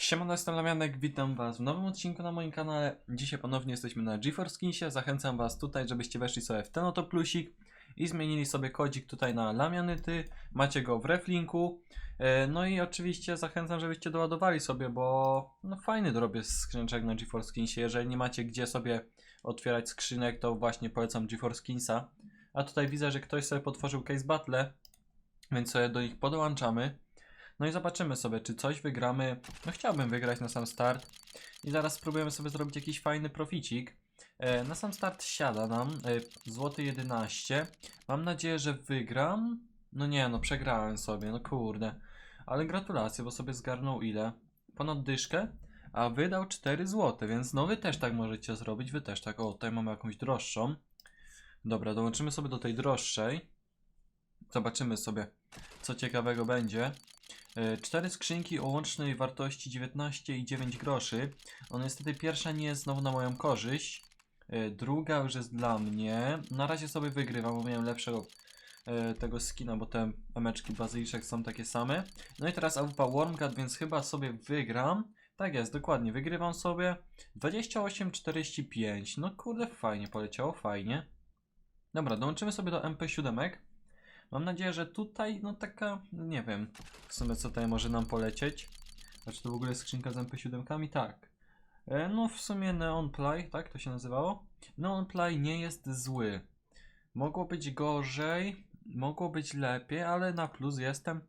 Siemano, jestem Lamianek, witam was w nowym odcinku na moim kanale. Dzisiaj ponownie jesteśmy na GeForce Skinsie. Zachęcam was tutaj, żebyście weszli sobie w ten oto plusik i zmienili sobie kodzik tutaj na Lamianyty. Macie go w reflinku. E, No i oczywiście zachęcam, żebyście doładowali sobie, bo no fajny drobię skrzyneczek na GeForce Skinsie. Jeżeli nie macie gdzie sobie otwierać skrzynek, to właśnie polecam GeForce Skinsa. A tutaj widzę, że ktoś sobie potworzył case battle, więc sobie do nich podłączamy. No i zobaczymy sobie, czy coś wygramy. No chciałbym wygrać na sam start. I zaraz spróbujemy sobie zrobić jakiś fajny proficik. E, na sam start siada nam e, złoty 11. Mam nadzieję, że wygram. No nie, no przegrałem sobie, no kurde. Ale gratulacje, bo sobie zgarnął ile? Ponad dyszkę? A wydał 4 złote, więc no wy też tak możecie zrobić, wy też tak. O, tutaj mamy jakąś droższą. Dobra, dołączymy sobie do tej droższej. Zobaczymy sobie, co ciekawego będzie. E, Cztery skrzynki o łącznej wartości 19,9 groszy. No niestety pierwsza nie jest znowu na moją korzyść. E, Druga już jest dla mnie. Na razie sobie wygrywam, bo miałem lepszego e, tego skina, bo te emeczki bazyliczek są takie same. No i teraz AWP Wormgat, więc chyba sobie wygram. Tak jest, dokładnie, wygrywam sobie 28,45. No kurde, fajnie poleciało, fajnie. Dobra, dołączymy sobie do MP7. Mam nadzieję, że tutaj, no taka, nie wiem, w sumie co tutaj może nam polecieć. A czy to w ogóle jest skrzynka z MP7? Tak. E, no w sumie Neon Play, tak to się nazywało? Neon Play nie jest zły. Mogło być gorzej, mogło być lepiej, ale na plus jestem.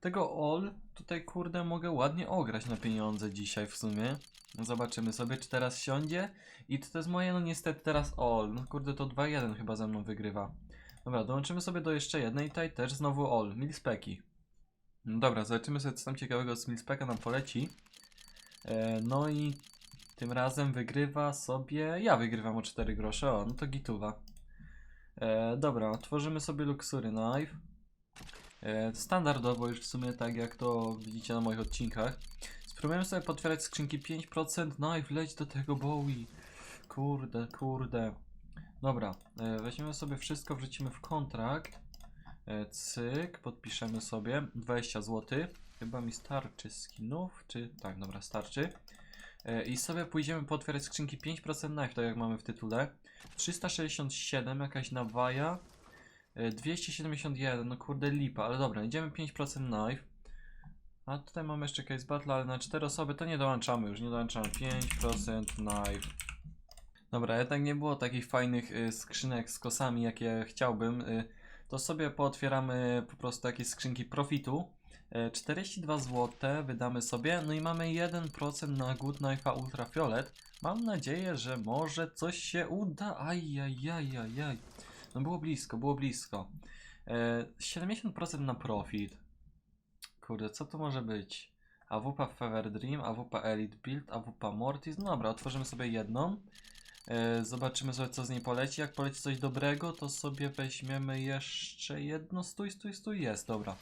Tego all tutaj kurde mogę ładnie ograć na pieniądze dzisiaj w sumie. Zobaczymy sobie czy teraz siądzie. I to jest moje no niestety teraz all. No kurde to 2-1 chyba ze mną wygrywa. Dobra, dołączymy sobie do jeszcze jednej, tutaj też znowu all, milspeki. No dobra, zobaczymy sobie co tam ciekawego z milspeka nam poleci. E, no i tym razem wygrywa sobie, ja wygrywam o 4 grosze, o, no to gituwa. E, dobra, otworzymy sobie Luxury Knife. E, standardowo już w sumie tak jak to widzicie na moich odcinkach. Spróbujemy sobie potwierać skrzynki 5%, knife, leć do tego Bowie. Kurde, kurde. Dobra, e, weźmiemy sobie wszystko, wrzucimy w kontrakt. E, cyk, podpiszemy sobie 20 zł. Chyba mi starczy skinów, czy tak, dobra, starczy. E, I sobie pójdziemy potwierać skrzynki 5% knife, tak jak mamy w tytule. 367, jakaś nawaja. E, 271, no kurde lipa, ale dobra, idziemy 5% knife. A tutaj mamy jeszcze case battle, ale na 4 osoby to nie dołączamy już, nie dołączamy. 5% knife. Dobra, jednak nie było takich fajnych y, skrzynek z kosami, jakie chciałbym. Y, to sobie pootwieramy po prostu jakieś skrzynki profitu. Y, 42 zł wydamy sobie, no i mamy 1% na Good Knife'a Ultrafiolet. Mam nadzieję, że może coś się uda. Ajajajajaj. No było blisko, było blisko. Y, 70% na profit. Kurde, co to może być? AWP Fever Dream, AWP Elite Build, AWP Mortis. No dobra, otworzymy sobie jedną. E, Zobaczymy sobie co z niej poleci. Jak poleci coś dobrego, to sobie weźmiemy jeszcze jedno. Stój, stój, stój. Jest, dobra.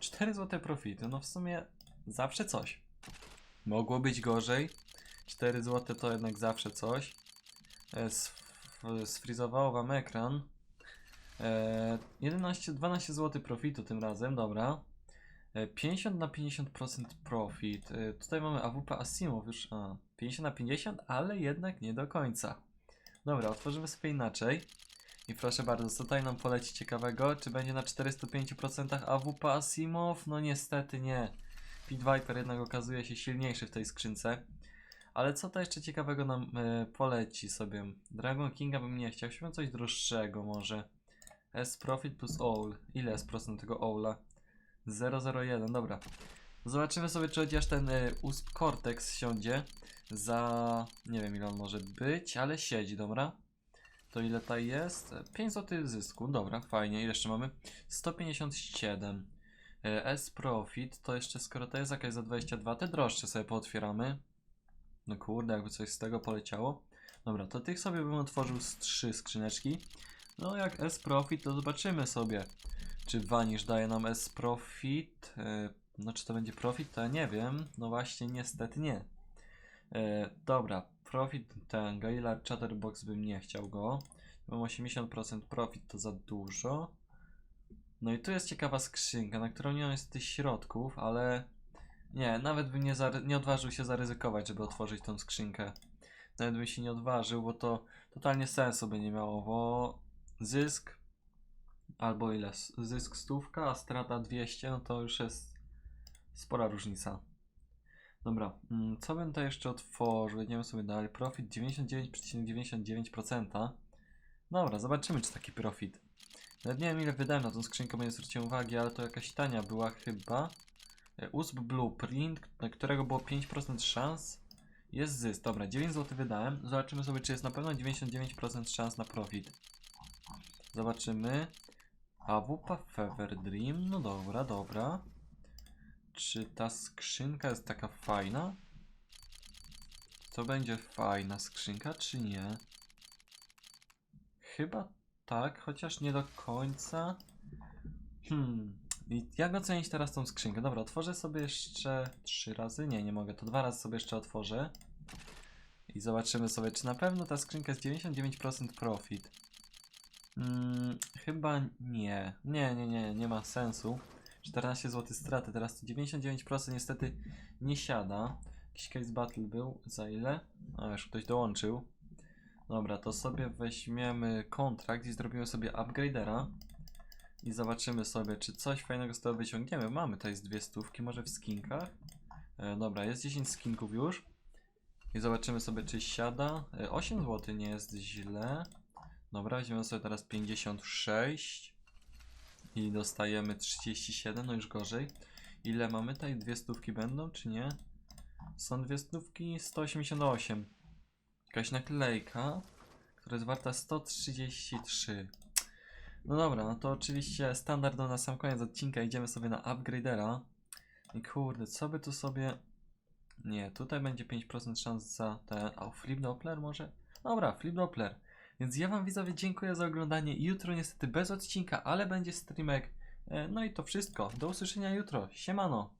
4 złote profity. No w sumie zawsze coś. Mogło być gorzej. 4 złote to jednak zawsze coś. E, sf- Sfrizowało wam ekran. E, 11, 12 zł profitu tym razem, dobra. E, 50 na 50% profit. E, Tutaj mamy AWP Asimov już. A, 50 na 50, ale jednak nie do końca. Dobra, otworzymy sobie inaczej. I proszę bardzo, co tutaj nam poleci ciekawego? Czy będzie na 405% AWP Asimov? No niestety nie. Pit Viper jednak okazuje się silniejszy w tej skrzynce. Ale co to jeszcze ciekawego nam e, poleci sobie? Dragon Kinga bym nie chciał. Chciałbym coś droższego może. S Profit plus All. Ile jest procent tego All'a? 001, dobra. Zobaczymy sobie, czy chociaż ten y, USP Cortex siądzie za... nie wiem ile on może być, ale siedzi, dobra. To ile tutaj jest? 5 zł zysku, dobra, fajnie. Ile jeszcze mamy? 157. Y, S Profit, to jeszcze skoro to jest jakaś za 22, te droższe sobie pootwieramy. No kurde, jakby coś z tego poleciało. Dobra, to tych sobie bym otworzył z 3 skrzyneczki. No jak S Profit, to zobaczymy sobie. Czy Vanish daje nam S Profit? E, No, czy to będzie profit? To ja nie wiem. No właśnie, niestety nie. E, dobra, profit ten Gailar Chatterbox bym nie chciał go. Mam 80% profit, to za dużo. No i tu jest ciekawa skrzynka, na którą nie mam niestety środków, ale Nie, nawet bym nie, nie odważył się zaryzykować, żeby otworzyć tą skrzynkę. Nawet bym się nie odważył, bo to totalnie sensu by nie miało, bo zysk albo ile? Zysk stówka, a strata 200, no to już jest spora różnica. Dobra, mm, co bym to jeszcze otworzył? Idziemy sobie dalej. Profit 99,99%. Dobra, zobaczymy, czy taki profit. Nawet nie wiem, ile wydałem na tą skrzynkę, bo nie zwróciłem uwagi, ale to jakaś tania była chyba. E, USB Blueprint, na którego było 5% szans. Jest zysk. Dobra, 9 zł wydałem. Zobaczymy sobie, czy jest na pewno 99% szans na profit. Zobaczymy. AWP Fever Dream. No dobra, dobra. Czy ta skrzynka jest taka fajna? To będzie fajna skrzynka, czy nie? Chyba tak, chociaż nie do końca. Hmm. I jak ocenić teraz tą skrzynkę? Dobra, otworzę sobie jeszcze trzy razy. Nie, nie mogę. To dwa razy sobie jeszcze otworzę. I zobaczymy sobie, czy na pewno ta skrzynka jest 99% profit. Mm, chyba nie. Nie, nie, nie, nie ma sensu. 14 zł straty, teraz to 99% niestety nie siada. Jakiś case battle był, za ile? A już ktoś dołączył. Dobra, to sobie weźmiemy kontrakt i zrobimy sobie upgradera. I zobaczymy sobie, czy coś fajnego z tego wyciągniemy. Mamy tutaj z dwie stówki, może w skinkach. E, dobra, jest 10 skinków już. I zobaczymy sobie, czy siada. E, 8 zł nie jest źle. Dobra, weźmiemy sobie teraz 56. I dostajemy 37, no już gorzej. Ile mamy tutaj? Dwie stówki będą, czy nie? Są dwie stówki, 188. Jakaś naklejka, która jest warta 133. No dobra, no to oczywiście standardowo na sam koniec odcinka idziemy sobie na upgradera. I kurde, co by tu sobie... Nie, tutaj będzie 5% szans za ten... A flip doppler może? Dobra, flip doppler. Więc ja wam widzowie dziękuję za oglądanie. Jutro niestety bez odcinka, ale będzie streamek. E, No i to wszystko. Do usłyszenia jutro. Siemano.